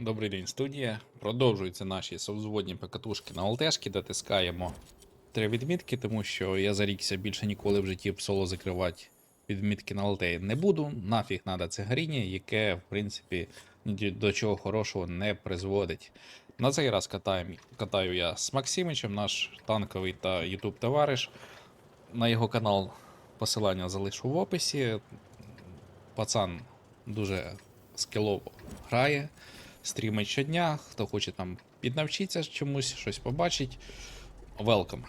Добрий день, студія. Продовжуються наші совзводні покатушки на ЛТшки, дотискаємо три відмітки, тому що я зарікся більше ніколи в житті соло закривати відмітки на ЛТ не буду. Нафіг надо це гаріння, яке, в принципі, до чого хорошого не призводить. На цей раз катаю, катаю я з Максимичем, наш танковий та ютуб товариш. На його канал посилання залишу в описі. Пацан дуже скілово грає, стрімить щодня. Хто хоче там піднавчитися чомусь, щось побачить. Welcome.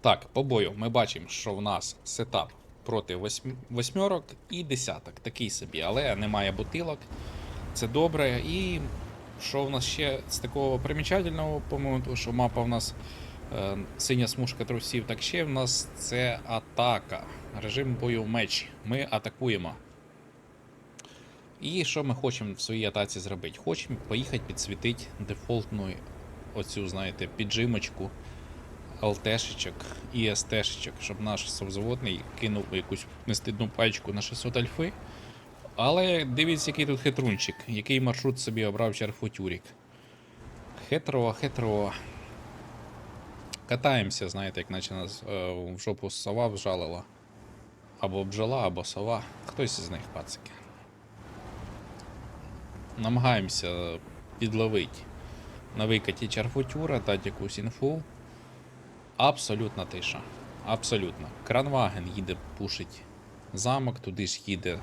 Так, по бою ми бачимо, що в нас сетап проти восьм... восьмерок і десяток. Такий собі, але немає бутилок. Це добре. І що в нас ще з такого примічательного, по-моєму, тому що мапа в нас е, синя смужка трусів, так ще в нас це атака. Режим бою в мечі. Ми атакуємо. І що ми хочемо в своїй атаці зробити? Хочемо поїхати підсвітити дефолтну оцю, знаєте, піджимочку ЛТшечок і СТшечок, щоб наш совзаводний кинув якусь нестидну пачку на 600 альфи. Але дивіться, який тут хитрунчик, який маршрут собі обрав Черфутюрік. Хитро, хитро. Катаємося, знаєте, як наче нас е, в жопу сова вжалила. Або бджола, або сова. Хтось із них пацики намагаємося підловити на викаті чарфутюра, дати якусь інфу. Абсолютна тиша. Абсолютно. Кранваген їде пушить замок, туди ж їде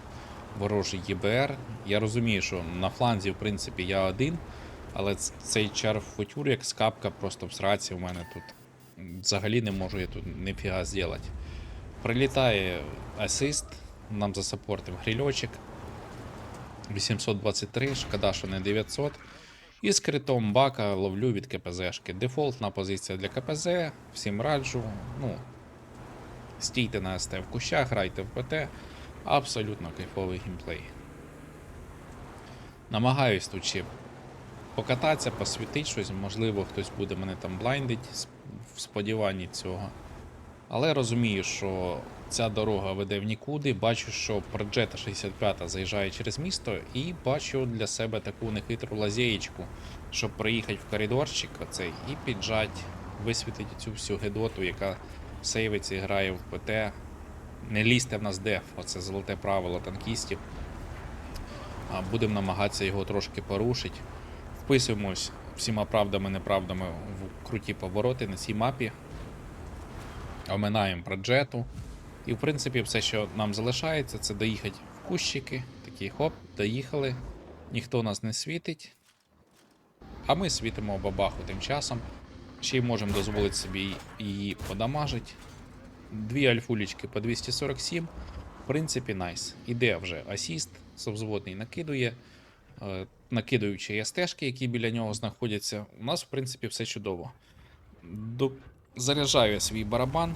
ворожий ЄБР. Я розумію, що на фланзі, в принципі, я один, але цей чарфутюр, як скапка, просто в сраці у мене тут. Взагалі не можу я тут ніфіга зробити. Прилітає асист, нам за засапортив грильочок. 823, шкода, що не 900. І з критом бака ловлю від КПЗшки. Дефолтна позиція для КПЗ, всім раджу. Ну, стійте на СТ в кущах, грайте в ПТ. Абсолютно кайфовий геймплей. Намагаюсь тут ще покататися, посвітити щось, можливо, хтось буде мене там блайндить в сподіванні цього. Але розумію, що ця дорога веде в нікуди. Бачу, що Проджета 65 заїжджає через місто, і бачу для себе таку нехитру лазєєчку, щоб проїхати в коридорчик оцей і піджать, висвітити цю всю гедоту, яка сейвиться і грає в ПТ. Не лізьте в нас деф, оце золоте правило танкістів. Будемо намагатися його трошки порушити. Вписуємось всіма правдами, неправдами в круті повороти на цій мапі оминаємо проджету. І, в принципі, все, що нам залишається, це доїхати в кущики. Такі хоп, доїхали. Ніхто нас не світить. А ми світимо бабаху тим часом. Ще й можемо дозволити собі її подамажити. Дві альфулічки по 247. В принципі, найс. Іде вже асіст, совзводний накидує. Е, Накидуючи СТшки, які біля нього знаходяться. У нас, в принципі, все чудово. До... Заряджаю свій барабан.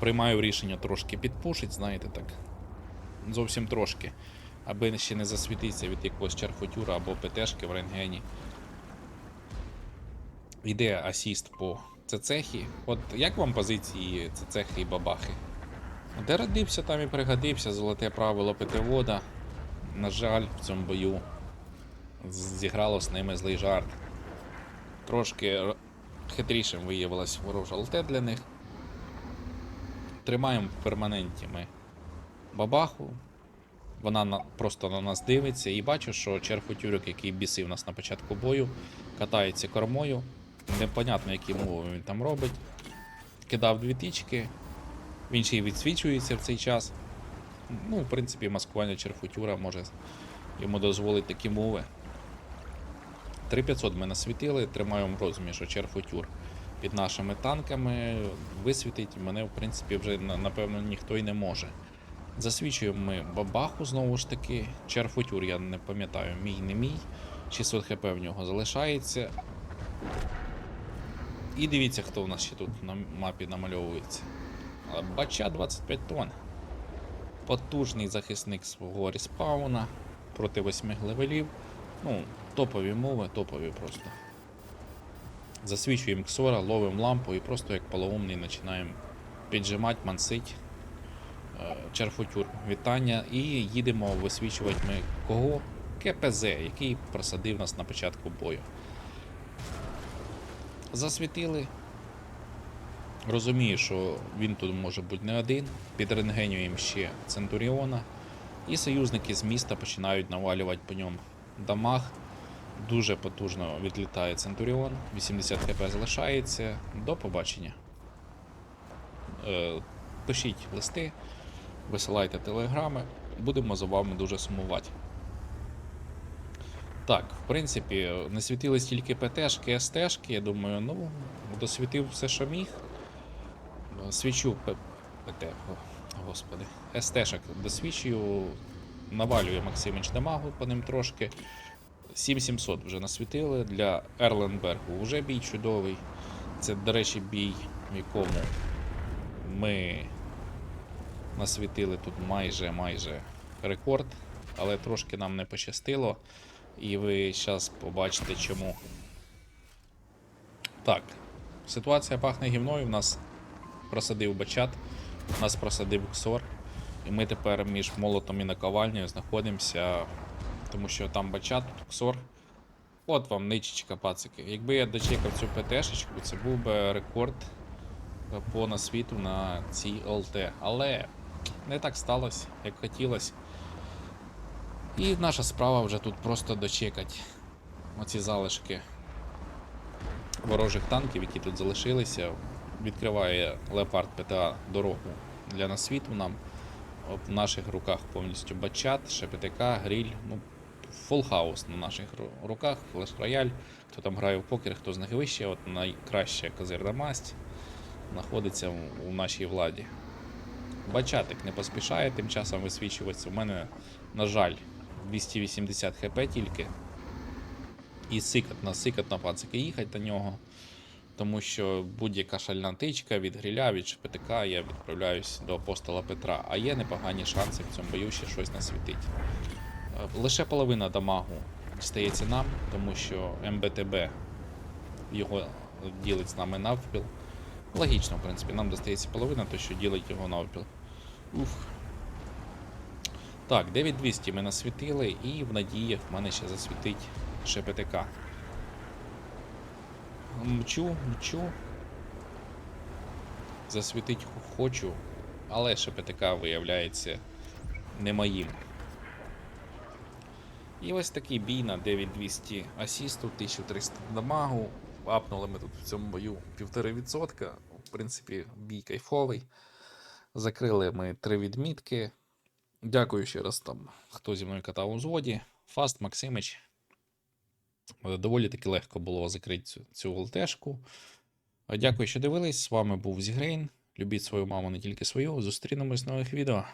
Приймаю рішення трошки підпушить, знаєте так. Зовсім трошки. Аби ще не засвітитися від якогось чарфотюра або ПТшки в рентгені. Йде асіст по цехі. От як вам позиції цехи і бабахи? Де родився, там і пригодився, золоте правило ПТВода. На жаль, в цьому бою зіграло з ними злий жарт. Трошки хитрішим виявилась ворожа ЛТ для них. Тримаємо в перманенті ми бабаху. Вона на, просто на нас дивиться і бачу, що черфутюрик, який бісив нас на початку бою, катається кормою. Непонятно, які мови він там робить. Кидав дві тички, він ще й відсвічується в цей час. Ну, в принципі, маскування черфутюра може йому дозволити такі мови. 3500 ми насвітили, тримаємо в розумі, що черфутюр під нашими танками висвітить мене, в принципі, вже напевно ніхто й не може. Засвічуємо ми бабаху знову ж таки. Черфутюр, я не пам'ятаю, мій не мій. 600 хп в нього залишається. І дивіться, хто в нас ще тут на мапі намальовується. Бача 25 тонн. Потужний захисник свого респауна проти 8 левелів. Ну, топові мови, топові просто. Засвічуємо ксора, ловимо лампу і просто як полоумний починаємо піджимати, мансить. Е, Черфутюр, вітання. І їдемо висвічувати ми кого? КПЗ, який просадив нас на початку бою. Засвітили. Розумію, що він тут може бути не один. Підрентгенюємо ще Центуріона. І союзники з міста починають навалювати по ньому дамаг. Дуже потужно відлітає Центуріон. 80 хп залишається. До побачення. Е, пишіть листи, висилайте телеграми. Будемо за вами дуже сумувати. Так, в принципі, не світились тільки ПТшки, СТшки. Я думаю, ну, досвітив все, що міг. Свічу П- ПТ, господи. СТшок досвідчую. Навалює Максимич дамагу по ним трошки. 7700 вже насвітили. Для Ерленбергу вже бій чудовий. Це, до речі, бій, в якому ми насвітили тут майже майже рекорд, але трошки нам не пощастило. І ви зараз побачите чому. Так, ситуація пахне гівною. В нас просадив бачат, у нас просадив ксор. І ми тепер між молотом і наковальнею знаходимося, тому що там бачат, ксор. От вам ничечка, пацики. Якби я дочекав цю ПТшечку, це був би рекорд по насвіту на цій ЛТ. Але не так сталося, як хотілося. І наша справа вже тут просто дочекати оці залишки ворожих танків, які тут залишилися. Відкриває Леопард ПТА дорогу для насвіту нам. В наших руках повністю бачат, ШПТК, гриль. Ну, фул хаус на наших руках, флеш рояль. Хто там грає в покер, хто з них вище, от найкраща козирна масть знаходиться у- нашій владі. Бачатик не поспішає тим часом висвічуватися. У мене, на жаль, 280 хп тільки. І сикотно, сикотно пацики їхати на нього. Тому що будь-яка шальна тичка від гриля, від ШПТК я відправляюсь до апостола Петра, а є непогані шанси в цьому бою ще щось насвітить. Е, Лише половина дамагу дістається нам, тому що МБТБ його ділить з нами навпіл. Логічно, в принципі, нам достається половина, то що ділить його навпіл. Уф. Так, 9200 ми насвітили, і в надіях в мене ще засвітить ШПТК. Мчу, мчу. Засвітить хочу, але ШПТК виявляється не моїм. І ось такий бій на 9200 асісту, 1300 дамагу. Апнули ми тут в цьому бою 1,5%. В принципі, бій кайфовий. Закрили ми три відмітки. Дякую ще раз там, хто зі мною катав у взводі. Фаст, Максимич. Е, Доволі таки легко було закрити цю, цю ЛТшку. Е, Дякую, що дивились. З вами був Зігрейн. Любіть свою маму, не тільки свою. Зустрінемось в нових відео.